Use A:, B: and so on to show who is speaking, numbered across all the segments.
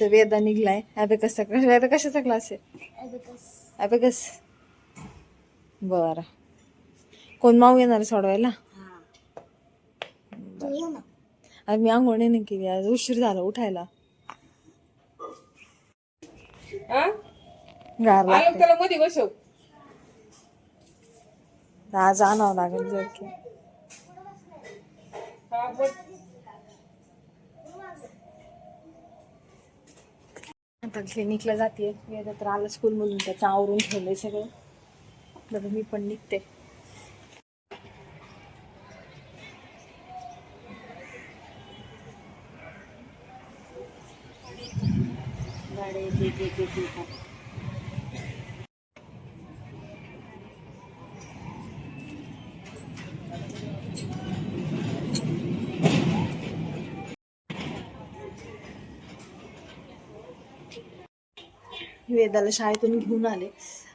A: इथं वेदा निघलाय. ॲबेकसचा वेदा कशाचा क्लास आहे? ॲबेकस बरं. कोण माऊ येणार सोडवायला? आज मी आंघोळ नाही केली. आज उशीर झाला उठायला. गार लागते.
B: त्याला मध्ये बसव.
A: आज आणावं लागेल जर की. आता क्लिनिकला जाते. वेदा तर आलं स्कूलमधून त्याचं आवरून ठेवलंय सगळं. तर मी पण निघते. वेदाला शाळेतून घेऊन आले.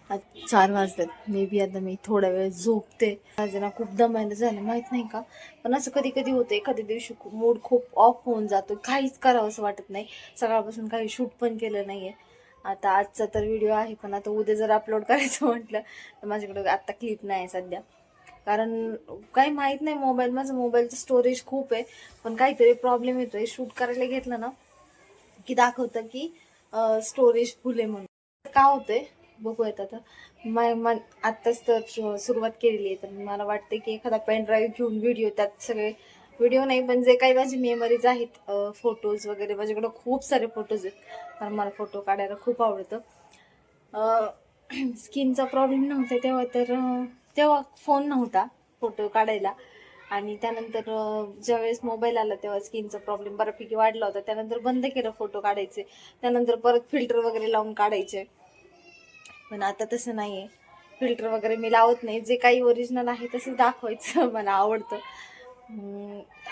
A: आज चार वाजतात मे बी आता मी थोडा वेळ झोपते. माझं खूप दमायला झालं माहीत नाही का? पण असं कधी कधी होतं एखाद्या दिवशी मूड खूप ऑफ होऊन जातो. काहीच करावं असं वाटत नाही. सकाळपासून काही शूट पण केलं नाही आहे आता आजचा तर व्हिडिओ आहे पण आता उद्या जर अपलोड करायचं म्हटलं तर माझ्याकडे आत्ता क्लिप नाही आहे सध्या. कारण काही माहीत नाही मोबाईल माझं मोबाईलचं स्टोरेज खूप आहे. पण काहीतरी प्रॉब्लेम येतोय. शूट करायला घेतलं ना की दाखवतं की स्टोरेज फुल आहे म्हणून. का होतंय? बघूयात आता. माय मा आत्ताच तर सु- सुरुवात केलेली आहे. तर मला वाटतं की एखादा पेन ड्राईव्ह घेऊन व्हिडिओ त्यात सगळे व्हिडिओ नाही पण जे काही माझी मेमरीज आहेत फोटोज वगैरे माझ्याकडे खूप सारे फोटोज आहेत. कारण मला फोटो काढायला खूप आवडतं. स्किनचा प्रॉब्लेम नव्हता तेव्हा तर अं, तेव्हा फोन नव्हता फोटो काढायला. आणि त्यानंतर ज्यावेळेस मोबाईल आला तेव्हा स्किनचा प्रॉब्लेम बऱ्यापैकी वाढला होता. त्यानंतर बंद केलं फोटो काढायचे. त्यानंतर परत फिल्टर वगैरे लावून काढायचे. पण आता तसं नाही आहे फिल्टर वगैरे मी लावत नाही. जे काही ओरिजिनल आहे तसं दाखवायचं मला आवडतं.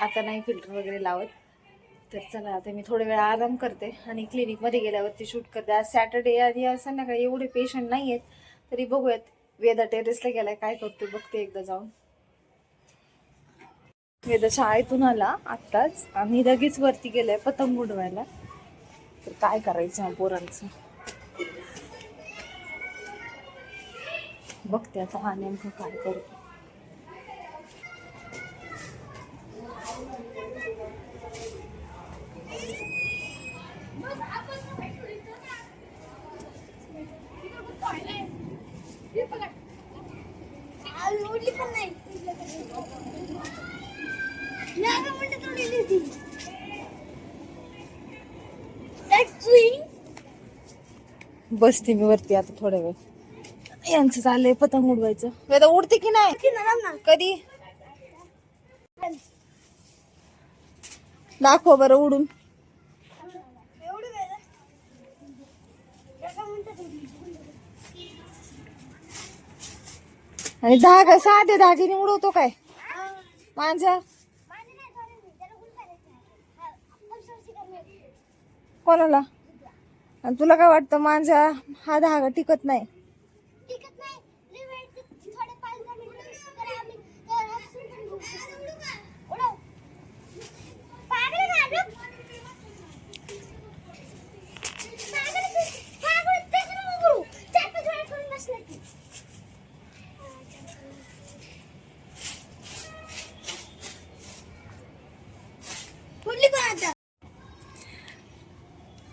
A: आता नाही फिल्टर वगैरे लावत. तर चला आता मी थोडा वेळ आराम करते आणि क्लिनिकमध्ये गेल्यावरती शूट करते. आज सॅटर्डे आणि संध्याकाळी एवढे पेशंट नाही आहेत तरी बघूयात. वेदा टेरेसला गेलाय. काय करतो बघते एकदा जाऊन. वेदा शाळेतून आला आत्ताच. आणि लगेच वरती गेलाय पतंग उडवायला. तर काय करायचं पोरांचं? बघते आता हा नेमकं काय करतो. बसते मी वरती आता थोड्या वेळ. यांचं चाललंय पतंग उडवायचं. वेदा उडते की नाही? कधी? दाखव बरं उडून. आणि धागा साधे धागेने उडवतो काय? माझा कोणाला? आणि तुला काय वाटतं? माझा हा धागा टिकत नाही.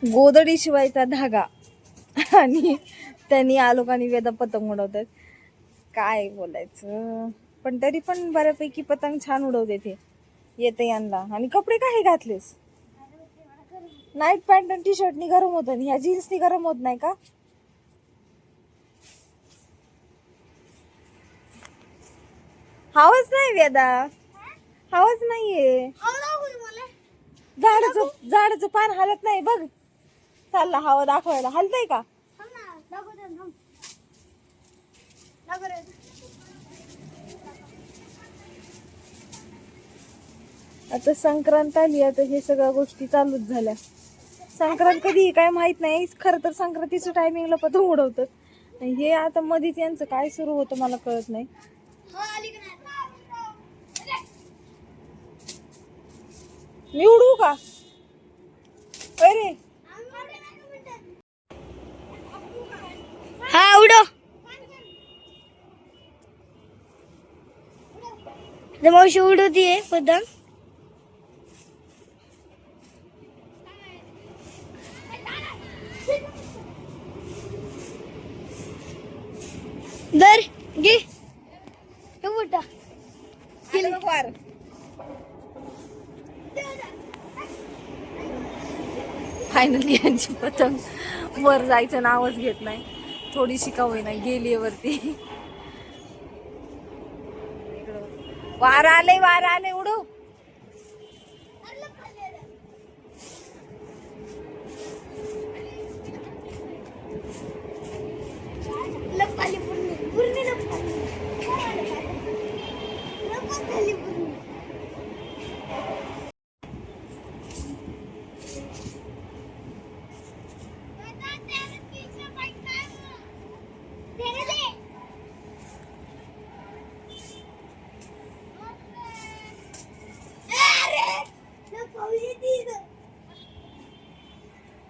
A: गोदडी शिवायचा धागा. आणि त्यांनी आलोकानी वेदा पतंग उडवतात. काय बोलायचं? पण तरी पण बऱ्यापैकी पतंग छान उडवते ते. येते यांना. आणि कपडे काय घातलेस? नाईट पॅन्ट आणि टी शर्टनी गरम होत ह्या जीन्सनी गरम होत नाही का? हवाच नाही वेदा. हवाच नाहीये. झाडाचं झाडाचं पान हालत नाही. बघ. चालला हवा दाखवायला. हलतय का? आता संक्रांत आली आता हे सगळ्या गोष्टी चालूच झाल्या. संक्रांत कधी काय माहीत नाही. खरं तर संक्रांतीच्या टायमिंगला पतंग उडवतात. आणि हे आता मध्येच यांचं काय सुरू होतं मला कळत नाही. मी उडवू का? अरे!
B: हा उडो ते मावशी उडवतीये पतंग दर घे. मोठा
A: फायनली यांची पतंग वर जायचं नावच घेत नाही. थोडीशी का होईना गेली वरती. वारा आले वारा आले उडू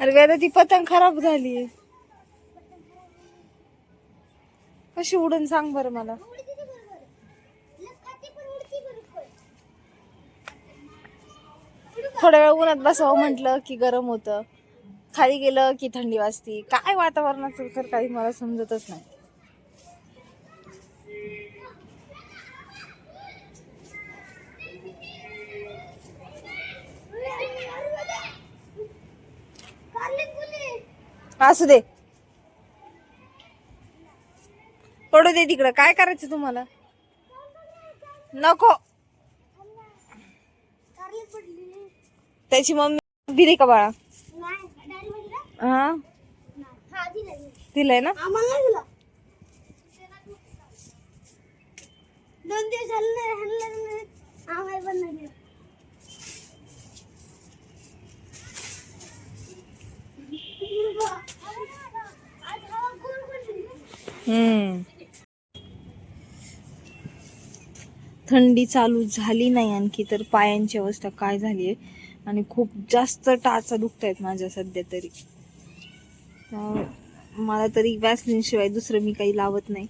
A: अरे वेदा ती पतंग खराब झाली. कशी उडून सांग बरं मला. थोड्या वेळ उन्हात बसावं म्हटलं की गरम होतं. खाली गेलं की थंडी वाजती. काय वातावरणाचं तर काही मला समजतच नाही. असू दे. पडू दे तिकडं. काय करायचं तुम्हाला? नको. त्याची मम्मी दिली का बाळा? हा? दिलंय ना?
B: दोन दिवस हल्ले हल्ले आम्हाला पण नाही दिलं. आज हवा कोण कोण
A: हम्म थंडी चालू झाली नाही आणखी तर पायांची अवस्था काय झाली आहे? आणि खूप जास्त टाचा दुखत आहेत माझ्या सध्या तरी. मला तरी वॅसलिन शिवाय दुसरं मी काही लावत नाही.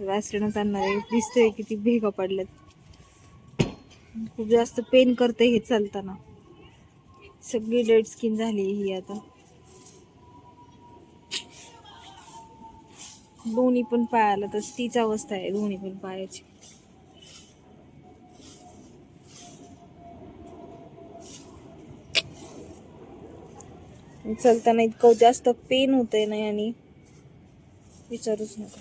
A: व्हॅसलिनच आणणार आहे. दिसतंय किती भेगा पडल्यात. खूप जास्त पेन करते हे चालताना. सगळी डेड स्किन झाली ही आता. दोन्ही पण पायाला तर तीच अवस्था आहे दोन्ही पण पायाची चलताना इतकं जास्त पेन होतंय ना आणि विचारूच नका.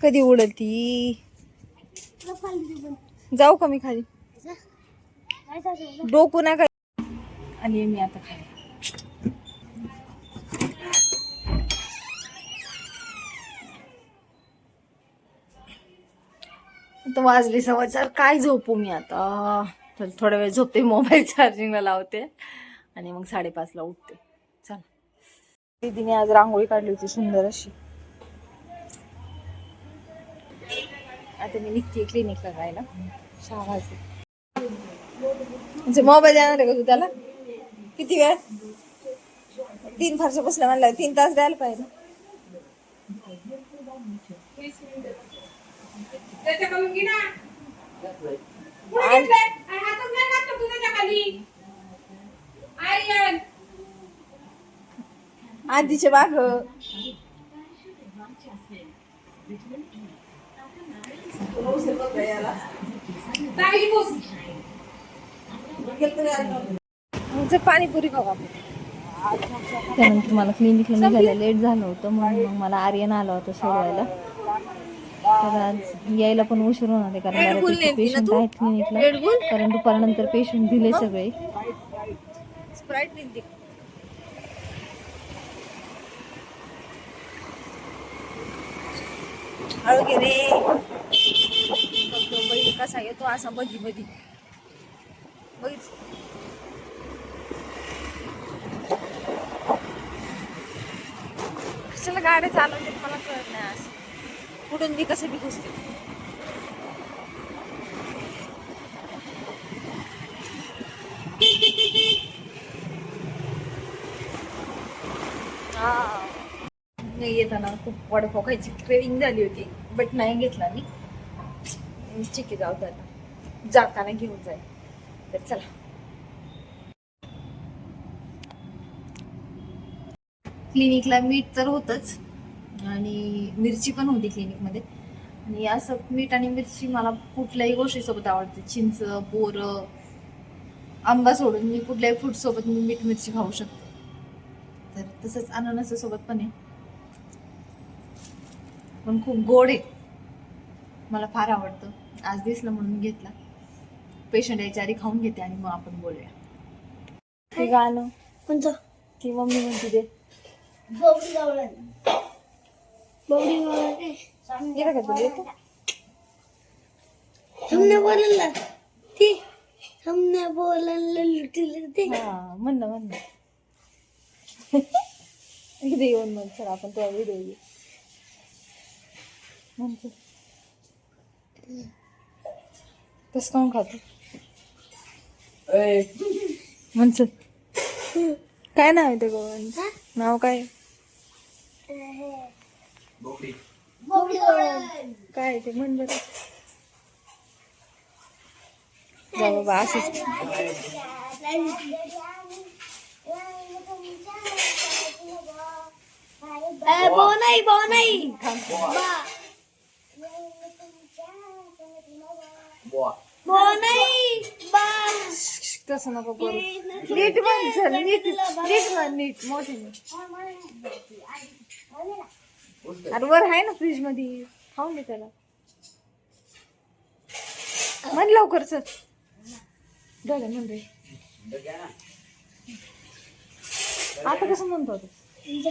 A: कधी उडती. जाऊ का मी खाली? डोकू नका आणि मी आता खाली. आता वाजले सव्वा चार. काय झोपू मी आता? तर थोडा वेळ झोपते मोबाईल चार्जिंगला लावते. आणि मग साडेपाचला उठते. चल. दीदीने आज रांगोळी काढली होती सुंदर अशी. आता मी निघते क्लिनिकला जायला. सहा वाजले म्हणजे मोबाईल देणार आहे का तू त्याला? किती वेळ? तीन फारशा बसल्या म्हणलं तीन तास द्यायला पाहिजे. आधीचे बाग. आमचं पाणीपुरी खाऊ आपण त्यानंतर मला क्लिनिकला निघायला लेट झालं होतं म्हणून मग मला आर्यन आला होता सोडवायला. तर आज यायला पण उशीर होणार आहे कारण पेशंट आहेत क्लिनिकला कारण दुपारनंतर पेशंट दिले सगळे. रे. कसा येतो असा मधी मधी बघित कशाला गाड्या चालवते मला कळत नाही असं. कुठून मी कसं बी घुसते. येताना खूप वाढ खायची क्रेविंग झाली होती बट नाही घेतला मी. ठीक आहे जाऊ दे आता. जाताना घेऊन जाईल तर चला. क्लिनिकला मीठ तर होतच. आणि मिरची पण होती क्लिनिकमध्ये. आणि असं मीठ आणि मिरची मला कुठल्याही गोष्टीसोबत आवडते. चिंच बोर आंबा सोडून मी कुठल्याही फ्रूट सोबत मी मीठ मिरची खाऊ शकते. तर तसंच अननसासोबत पण आहे. पण खूप गोड आहे. मला फार आवडतं. आज दिसलं म्हणून घेतला. पेशंट यायच्या आधी खाऊन घेते आणि मग आपण बोलूया. ते गाणं.
B: कोणतं
A: की मम्मी म्हणते ते. गेलं का तुला येतं?
B: हमने बोलला. ती हमने बोलला लुटील ते
A: हा म्हण ना म्हण ना. इथे येऊन मग चल आपण तो व्हिडिओ घेऊ. म्हणते. तस काऊन खातो म्हणच काय नाव आहे ते गोवांचं नाव काय
B: बोबडी गवळण
A: काय आहे ते म्हण बरं जा बाबा असंच
B: बो नाही बो नाही बो नाही बा
A: तसं नको करू नीट म्हण चल नीट नीट म्हण नीट मोठीने अरे वर आहे ना फ्रीजमध्ये. खाऊन दे त्याला. म्हण लवकर चल झालं म्हण रे आता कसं म्हणतो जा.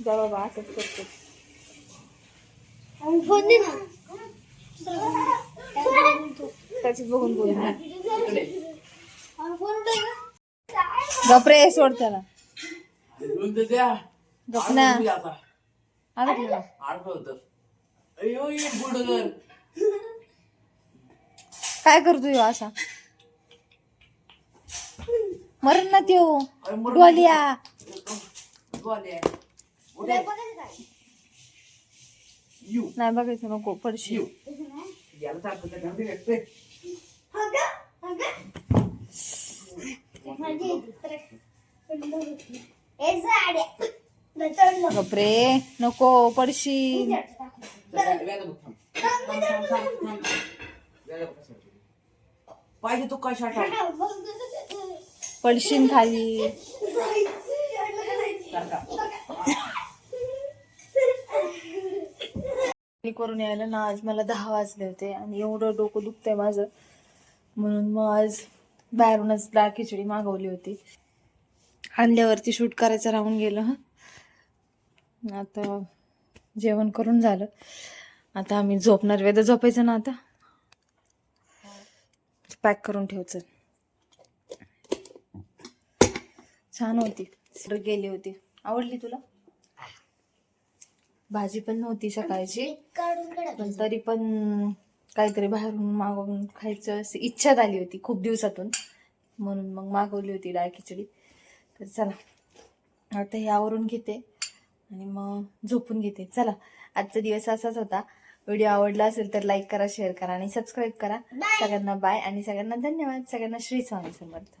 A: बाबा असंच करतो.
B: फोन दे ना.
A: त्याची बघून बोल
B: फोन उठव का?
A: गपरे सोड त्याला. गप ना.
C: ये बुडगर
A: काय करतोय ह्यो असा? मरण ना त्यो. डोलिया.
B: झाड आहे. नाही चढलं.
A: गपरे नको. पडशी
C: पाहिजे तू कशा
A: पडशीन खाली. पिकनिकवरून करून यायला ना आज मला दहा वाजले होते आणि एवढं डोकं दुखतंय माझं. म्हणून मग आज बाहेरूनच डाळ खिचडी मागवली होती. आणल्यावरती शूट करायचं राहून गेलं हं. आता जेवण करून झालं. आता आम्ही झोपणार. वेदा झोपायचं ना आता? पॅक करून ठेवचं. छान होती. गेली होती. आवडली तुला? भाजी पण नव्हती सकाळची. पण तरी पण काहीतरी बाहेरून मागवून खायचं अशी इच्छा झाली होती खूप दिवसातून. म्हणून मग मागवली होती डाळ खिचडी. तर चला आता हे आवरून घेते आणि मग झोपून घेते. चला आजचा दिवस असाच होता. व्हिडिओ आवडला असेल तर लाईक करा शेअर करा आणि सबस्क्राईब करा. सगळ्यांना बाय आणि सगळ्यांना धन्यवाद. सगळ्यांना श्री स्वामी समर्थ.